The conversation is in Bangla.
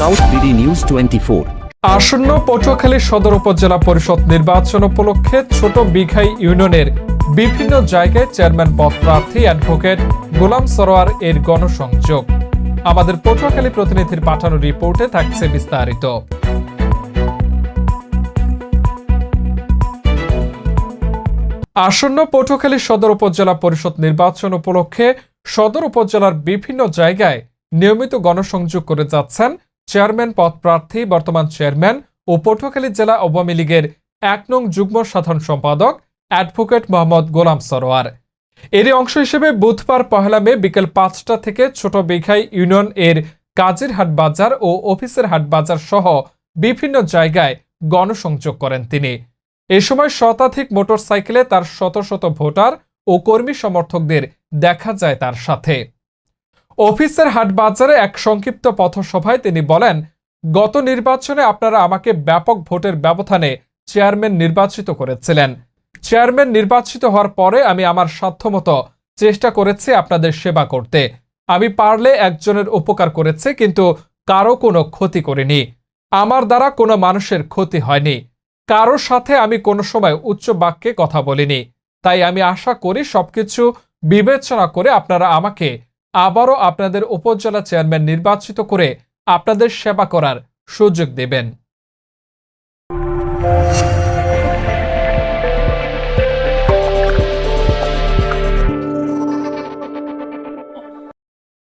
South BD news twenty four আসন্ন পটুয়াখালী সদর উপজেলা পরিষদ নির্বাচন উপলক্ষে ছোট বিঘাই ইউনিয়নের বিভিন্ন জায়গায় চেয়ারম্যান পদ প্রার্থী অ্যাডভোকেট গোলাম সরোয়ার এর গণসংযোগ। আমাদের পটুয়াখালী প্রতিনিধির পাঠানো রিপোর্টে থাকছে বিস্তারিত। আসন্ন পটুয়াখালী সদর উপজেলা পরিষদ নির্বাচন উপলক্ষে সদর উপজেলার বিভিন্ন জায়গায় নিয়মিত গণসংযোগ করে যাচ্ছেন চেয়ারম্যান পদ প্রার্থী বর্তমান চেয়ারম্যান ও পটুয়াখালী জেলা আওয়ামী লীগের এক নং যুগ্ম সাধারণ সম্পাদক অ্যাডভোকেট মোহাম্মদ গোলাম সরোয়ার। এরই অংশ হিসেবে বুধবার পহেলা মে বিকেল পাঁচটা থেকে ছোট বিঘাই ইউনিয়ন এর কাজের হাট বাজার ও অফিসের হাট বাজার সহ বিভিন্ন জায়গায় গণসংযোগ করেন তিনি। এ সময় শতাধিক মোটরসাইকেলে তার শত শত ভোটার ও কর্মী সমর্থকদের দেখা যায় তার সাথে। অফিসের হাট বাজারে এক সংক্ষিপ্ত পথসভায় তিনি বলেন, গত নির্বাচনে আপনারা আমাকে ব্যাপক ভোটের ব্যবধানে চেয়ারম্যান নির্বাচিত করেছিলেন। চেয়ারম্যান নির্বাচিত হওয়ার পরে আমি আমার সাধ্যমতো চেষ্টা করেছি আপনাদের সেবা করতে। আমি পারলে একজনের উপকার করেছে, কিন্তু কারও কোনো ক্ষতি করিনি। আমার দ্বারা কোনো মানুষের ক্ষতি হয়নি। কারোর সাথে আমি কোনো সময় উচ্চ বাক্যে কথা বলিনি। তাই আমি আশা করি সবকিছু বিবেচনা করে আপনারা আমাকে আবারও আপনাদের উপজেলা চেয়ারম্যান নির্বাচিত করে আপনাদের সেবা করার সুযোগ দেবেন।